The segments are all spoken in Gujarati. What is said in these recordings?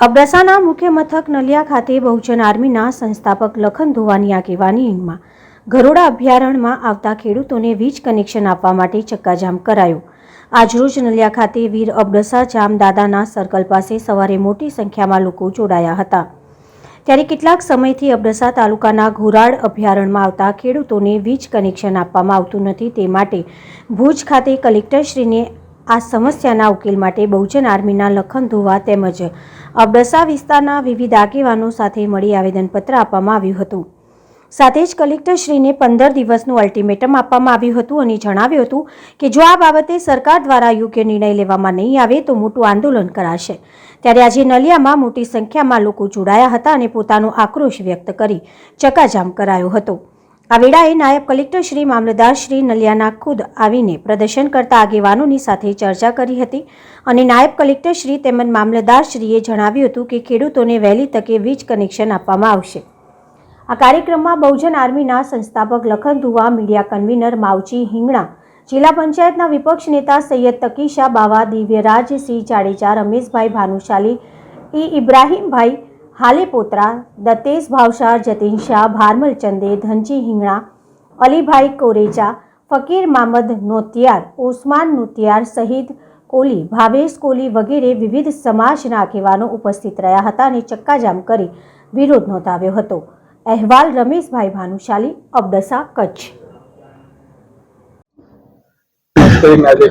અબડાસાના મુખ્ય મથક નલિયા ખાતે બહુજન આર્મીના સંસ્થાપક લખન ધોવાની આગેવાનીમાં ગરોડા અભયારણ્યમાં આવતા ખેડૂતોને વીજ કનેક્શન આપવા માટે ચક્કાજામ કરાયો. આજરોજ નલિયા ખાતે વીર અબડસા જામ દાદાના સર્કલ પાસે સવારે મોટી સંખ્યામાં લોકો જોડાયા હતા. ત્યારે કેટલાક સમયથી અબડસા તાલુકાના ઘોરાડ અભયારણ્યમાં આવતા ખેડૂતોને વીજ કનેક્શન આપવામાં આવતું નથી તે માટે ભુજ ખાતે કલેક્ટરશ્રીને આ સમસ્યાના ઉકેલ માટે બહુજન આર્મીના લખન ધોવા તેમજ અબડસા વિસ્તારના વિવિધ આગેવાનો સાથે મળી આવેદનપત્ર આપવામાં આવ્યું હતું. સાથે જ કલેક્ટરશ્રીને પંદર દિવસનું અલ્ટિમેટમ આપવામાં આવ્યું હતું અને જણાવ્યું હતું કે જો આ બાબતે સરકાર દ્વારા યોગ્ય નિર્ણય લેવામાં નહીં આવે તો મોટું આંદોલન કરાશે. ત્યારે આજે નલિયામાં મોટી સંખ્યામાં લોકો જોડાયા હતા અને પોતાનો આક્રોશ વ્યક્ત કરી ચકાજામ કરાયો હતો. આ વેળાએ નાયબ કલેક્ટર શ્રી મામલતદાર શ્રી નલિયાના ખુદ આવીને પ્રદર્શન કરતા આગેવાનોની સાથે ચર્ચા કરી હતી અને નાયબ કલેક્ટર શ્રી તેમજ મામલતદાર શ્રીએ જણાવ્યું હતું કે ખેડૂતોને વહેલી તકે વીજ કનેક્શન આપવામાં આવશે. આ કાર્યક્રમમાં બહુજન આર્મીના સંસ્થાપક લખન ધુવા, મીડિયા કન્વીનર માવજી હિંગણા, જિલ્લા પંચાયતના વિપક્ષ નેતા સૈયદ તકીશા બાવા, દિવ્યરાજસિંહ જાડેજા, રમેશભાઈ ભાનુશાલી, ઈ ઇબ્રાહીમભાઈ હાલેપોત્રા દત્તેશ ભાવશાહ જતીન શાહ, ભારમલ ચંદે, ધનજી હિંગણા, અલીભાઈ કોરેચા, ફકીર મામદ નોતિયાર, ઓસમાન નોતિયાર સહિત કોલી ભાવેશ કોલી વગેરે વિવિધ સમાજના આગેવાનો ઉપસ્થિત રહ્યા હતા અને ચક્કાજામ કરી વિરોધ નોંધાવ્યો હતો. અહેવાલ રમેશભાઈ ભાનુશાલી, અબડસા, કચ્છ. માટે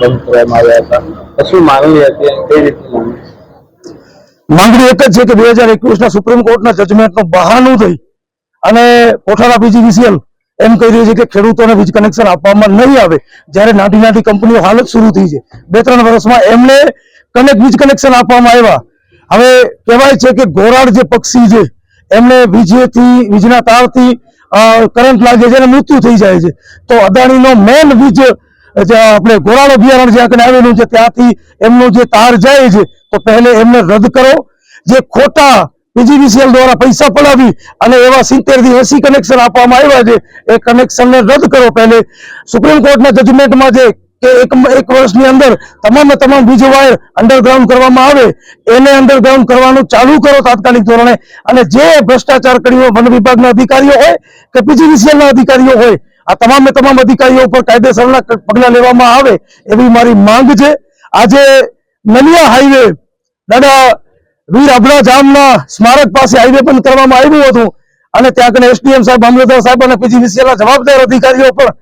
બંધ કરવામાં આવ્યા હતા. શું માંગણી હતી કઈ રીતે માંગણી માંગણી એક જ છે કે બે હજાર એકવીસના સુપ્રીમ કોર્ટના જજમેન્ટનું બહાનું થઈ અને કોઠારા પીજીવીસીએલ એમ કહી રહ્યું છે કે ખેડૂતોને વીજ કનેક્શન આપવામાં નહીં આવે, જ્યારે નાની નાની કંપનીઓ હાલ જ શરૂ થઈ છે. બે ત્રણ વર્ષમાં એમને કનેક્ટ વીજ કનેક્શન આપવામાં આવ્યા. હવે કહેવાય છે કે ઘોરાડ જે પક્ષી છે, એમને વીજથી, વીજના તારથી કરંટ લાગે છે અને મૃત્યુ થઈ જાય છે. તો અદાણીનો મેન વીજ જે આપણે ઘોરાડ અભયારણ્ય જ્યાં આગળ આવેલું છે, ત્યાંથી એમનું જે તાર જાય છે, તો પહેલે એમને રદ કરો. જે ખોટા પીજીવીસીએલ દ્વારા પૈસા પડાવી અને એવા સિત્તેરથી એસી કનેક્શન આપવામાં આવ્યા છે, એ કનેક્શનને રદ કરો પહેલે. સુપ્રીમ કોર્ટના જજમેન્ટમાં છે કે એક એક વર્ષની અંદર તમામે તમામ વીજ વાયર અંડરગ્રાઉન્ડ કરવામાં આવે, એને અંડરગ્રાઉન્ડ કરવાનું ચાલુ કરો તાત્કાલિક ધોરણે. અને જે ભ્રષ્ટાચાર કર્યો વન વિભાગના અધિકારીઓ હોય કે પીજીવીસીએલના અધિકારીઓ હોય આ તમામે તમામ અધિકારીઓ ઉપર કાયદેસરના પગલાં લેવામાં આવે એવી મારી માંગ છે. આજે નલિયા હાઈવે, દાદા વીર અબડા જામના સ્મારક પાસે હાઈવે બંધ કરવામાં આવ્યું હતું અને ત્યાં કને એસડીએમ સાહેબ મામલતદાર સાહેબ અને પીજીવીસીએલ ના જવાબદાર અધિકારીઓ પણ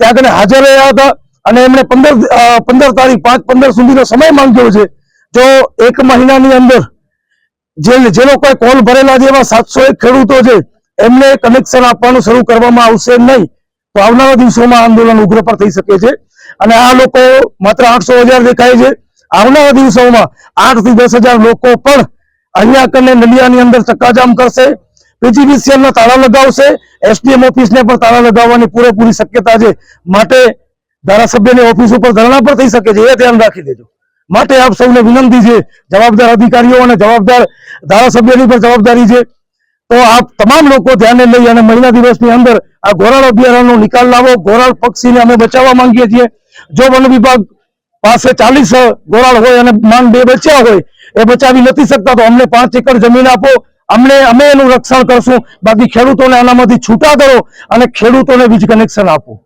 ત્યાં કને હાજર રહ્યા હતા અને એમણે પંદર પંદર તારીખ, પાંચ, પંદર સુધીનો સમય માંગ્યો છે. જો એક મહિનાની અંદર જે જે લોકોએ કોલ ભરેલા છે એવા સાતસો એક ખેડૂતો છે, એમને કનેક્શન આપવાનું શરૂ કરવામાં આવશે નહીં. તો આવનારા દિવસોમાં આંદોલન ઉગ્ર પર થઈ શકે છે. અને આ લોકો માત્ર આઠસો હજાર દેખાય છે. આવનારા દિવસોમાં આઠથી દસ હજાર લોકો પણ અહીંયા કને નલિયાની અંદર ચક્કાજામ કરશે. પીજીવીસીએલ ના તાળા લગાવશે. એસડીએમ ઓફિસને પણ તાળા લગાવવાની પૂરેપૂરી શક્યતા છે. માટે ધારાસભ્યની ઓફિસ ઉપર ધરણા પણ થઈ શકે છે. એ ધ્યાન રાખી દેજો. માટે આપ સૌને વિનંતી છે. જવાબદાર અધિકારીઓ અને જવાબદાર ધારાસભ્યની પણ જવાબદારી છે. તો આપ તમામ લોકો ધ્યાને લઈ અને મહિના દિવસની અંદર આ ઘોરાળ અભયારણ્યનો નિકાલ લાવો. ઘોરાળ પક્ષીને અમે બચાવવા માંગીએ છીએ. જો વન વિભાગ પાસે ચાલીસ ઘોરાળ હોય અને માંગ બે બચ્યા હોય, એ બચાવી નથી શકતા, તો અમને પાંચ એકર જમીન આપો. અમને, અમે એનું રક્ષણ કરશું. બાકી ખેડૂતોને આનામાંથી છૂટા કરો અને ખેડૂતોને વીજ કનેક્શન આપો.